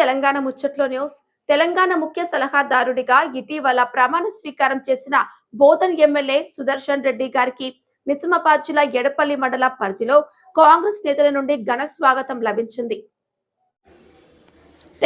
తెలంగాణ ముచ్చట్లో న్యూస్. తెలంగాణ ముఖ్య సలహాదారుడిగా ఇటీవల ప్రమాణ స్వీకారం చేసిన బోధన్ ఎమ్మెల్యే సుదర్శన్ రెడ్డి గారికి నిజామాబాద్ జిల్లా ఎడపల్లి మండల పరిధిలో కాంగ్రెస్ నేతల నుండి ఘన స్వాగతం లభించింది.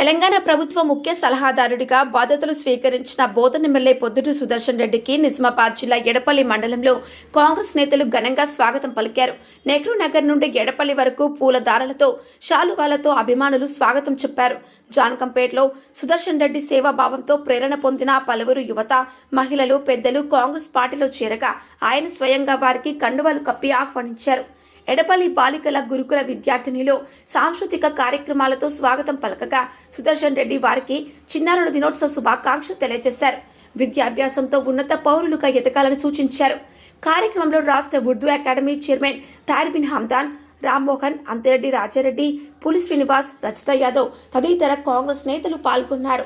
తెలంగాణ ప్రభుత్వ ముఖ్య సలహాదారుడిగా బాధ్యతలు స్వీకరించిన బోధన ఎమ్మెల్యే పొద్దుటూరు సుదర్శన్ రెడ్డికి నిజామాబాద్ జిల్లా ఎడపల్లి మండలంలో కాంగ్రెస్ నేతలు ఘనంగా స్వాగతం పలికారు. నెహ్రూ నగర్ నుండి ఎడపల్లి వరకు పూలదారలతో షాలువాలతో శాలువాలతో అభిమానులు స్వాగతం చెప్పారు. జానకంపేటలో సుదర్శన్ రెడ్డి సేవాభావంతో ప్రేరణ పొందిన పలువురు యువత మహిళలు పెద్దలు కాంగ్రెస్ పార్టీలో చేరగా ఆయన స్వయంగా వారికి కండువాలు కప్పి ఆహ్వానించారు. ఎడపల్లి బాలికల గురుకుల విద్యార్థినిలో సాంస్కృతిక కార్యక్రమాలతో స్వాగతం పలకగా సుదర్శన్ రెడ్డి వారికి చిన్నారుల దినోత్సవ శుభాకాంక్షలు తెలియజేశారు. విద్యాభ్యాసంతో ఉన్నత పౌరులుగా ఎదగాలని సూచించారు. కార్యక్రమంలో రాష్ట్ర ఉర్దూ అకాడమీ చైర్మన్ తారిబిన్ హమ్దాన్ రామ్మోహన్ అంతిరెడ్డి రాజారెడ్డి పులి శ్రీనివాస్ రచిత యాదవ్ తదితర కాంగ్రెస్ నేతలు పాల్గొన్నారు.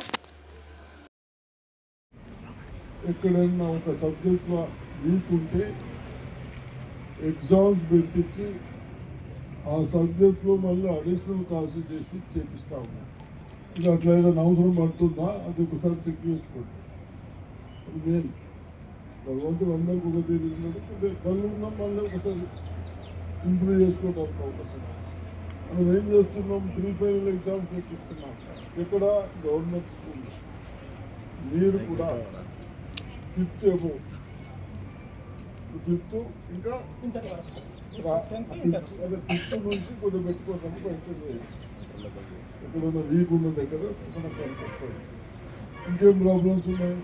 ఎక్కడైనా ఒక సబ్జెక్ట్లో వీక్ ఉంటే ఎగ్జామ్స్ పెట్టించి ఆ సబ్జెక్ట్లో మళ్ళీ అడిషనల్ క్లాసులు చేసి చేపిస్తా ఉన్నాం ఇది అట్లా ఏదైనా అవసరం పడుతుందా? అది ఒకసారి చెక్ చేసుకోండి. అది మెయిన్ భగవంతుడు అందరికి ఒక తెలియదు కళ్ళు ఉన్నాం మళ్ళీ ఒకసారి ఇంప్రూవ్ చేసుకోవడానికి అవకాశం మనం ఏం చేస్తున్నాం? ప్రీ ఫైనల్ ఎగ్జామ్స్ పెట్టిస్తున్నాం ఇక్కడ గవర్నమెంట్ స్కూల్ మీరు కూడా. ఫిఫ్త్ ఏమో ఫిఫ్త్ ఇంకా రా- ఫిఫ్త్ నుంచి కొద్దిగా పెట్టుకోవడానికి బయట ఎక్కడైనా వీక్ ఉన్న దగ్గర ఇంకేం ప్రాబ్లమ్స్ ఉన్నాయి?